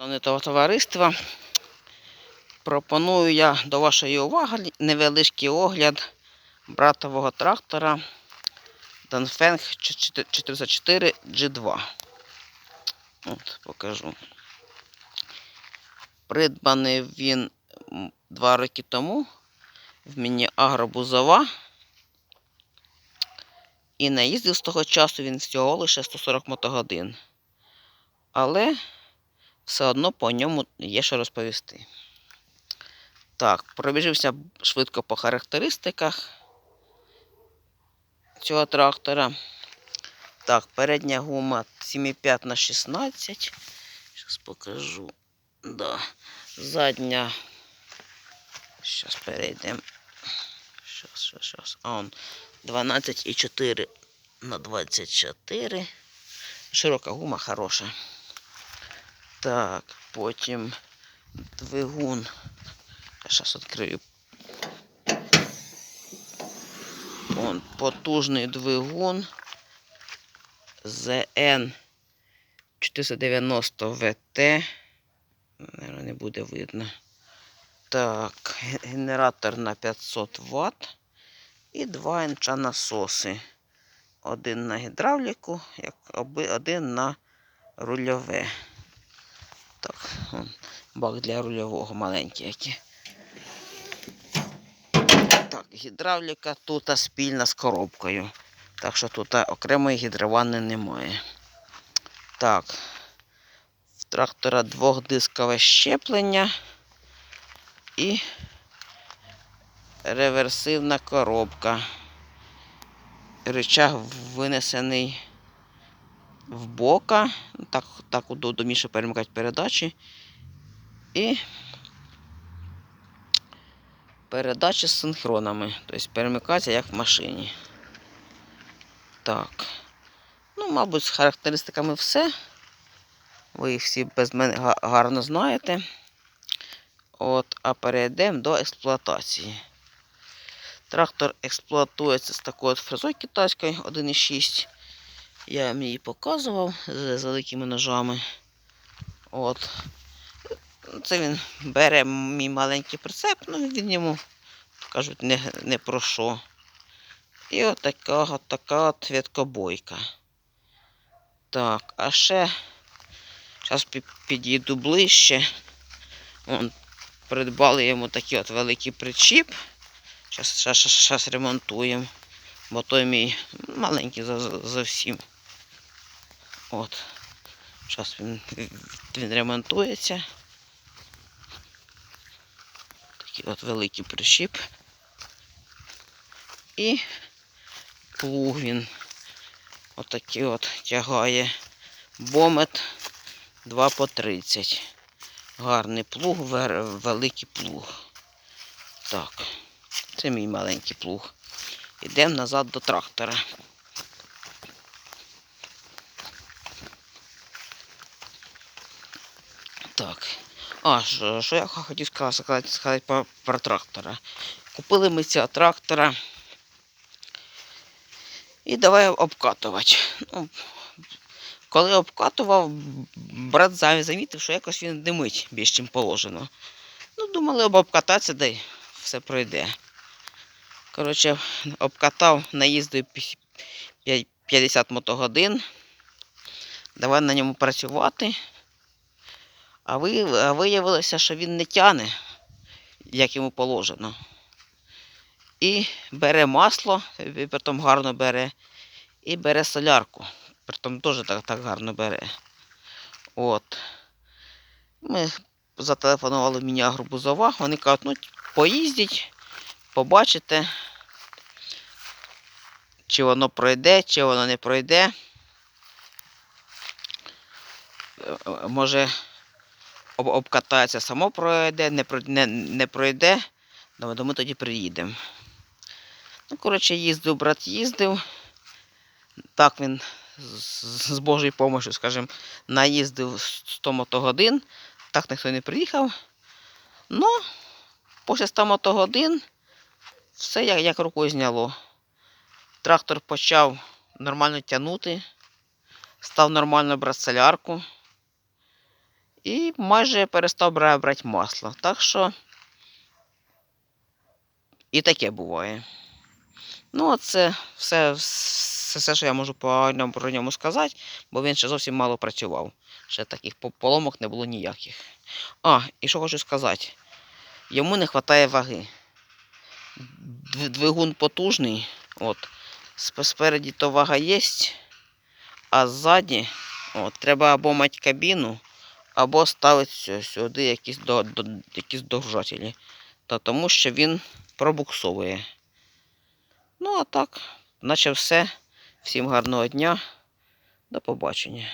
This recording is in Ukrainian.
Шановне товариство, пропоную я до вашої уваги невеличкий огляд братового трактора Донфенг 404 G2. От, покажу. Придбаний він два роки тому в мені агробузова. І наїздив з того часу він всього лише 140 мотогодин. Але все одно по ньому є що розповісти. Так, пробіжився швидко по характеристиках цього трактора. Так, передня гума 7,5 на 16. Зараз покажу. Да. Задня. Зараз перейдемо. Щас, щас, щас. А он 12,4 на 24. Широка гума хороша. Так, потім двигун. Я зараз відкрию. Вон, потужний двигун ZN 490 ВТ. Наверно, не буде видно. Так, генератор на 500 Вт. І два інча насоси. Один на гідравліку, один на рульове. Так, вон, бак для рульового маленький який. Так, гідравліка тут спільна з коробкою. Так що тут окремої гідровани немає. Так. В трактора двохдискове щеплення і реверсивна коробка. Рычаг винесений в бока. Так, так удобніше перемикати передачі. І передачі з синхронами. Тобто перемикається як в машині. Так. Ну, мабуть, з характеристиками все. Ви їх всі без мене гарно знаєте. От, а перейдемо до експлуатації. Трактор експлуатується з такою от фрезою китайською 1,6. Я вам її показував з, великими ножами. От. Це він бере мій маленький прицеп, ну він йому, кажуть, не, не про що. І от така, от така от відкобойка. Так, а ще зараз підійду ближче. Вон, придбали йому такий от великий причіп. Зараз ремонтуємо. Бо той мій маленький за- за- зовсім. От. Зараз він, він ремонтується. Такий от великий прищіп. І плуг він отакий от тягає. Бомет 2 по 30. Гарний плуг, великий плуг. Так, це мій маленький плуг. Йдемо назад до трактора. Так. А, що, що я хотів сказати, сказати, про, про трактора. Купили ми цього трактора. І давай обкатувати. Ну, коли обкатував, брат зам- замітив, що якось він димить більш чим положено. Ну, думали, об обкататися, й все пройде. Коротше, обкатав, наїздив 50 мотогодин. Давай на ньому працювати. А, ви, виявилося, що він не тяне, як йому положено. І бере масло, притом гарно бере, і бере солярку. Притом теж так, так гарно бере. От. Ми зателефонували мені агробузова, вони кажуть, ну, поїздіть, побачите, чи воно пройде, чи воно не пройде. Е, е, Може, об- обкатається, само пройде, не, прой- не, не пройде, ну, то ми тоді приїдемо. Ну, коротше, їздив, брат їздив. Так він з, з Божою допомогою, скажімо, наїздив 100 мотогодин. Так ніхто не приїхав. Ну, після 100 мотогодин все як, як рукою зняло. Трактор почав нормально тягнути, став нормально брати солярку. І майже перестав брати масло. Так що і таке буває. Ну, це все, все, що я можу про ньому сказати, бо він ще зовсім мало працював. Ще таких поломок не було ніяких. А, і що хочу сказати. Йому не вистачає ваги. Двигун потужний. От. Спереді то вага є, а ззаді от, треба або мати кабіну, або ставити сюди якісь, до, до, якісь догружателі. Та тому що він пробуксовує. Ну, а так, наче все. Всім гарного дня. До побачення.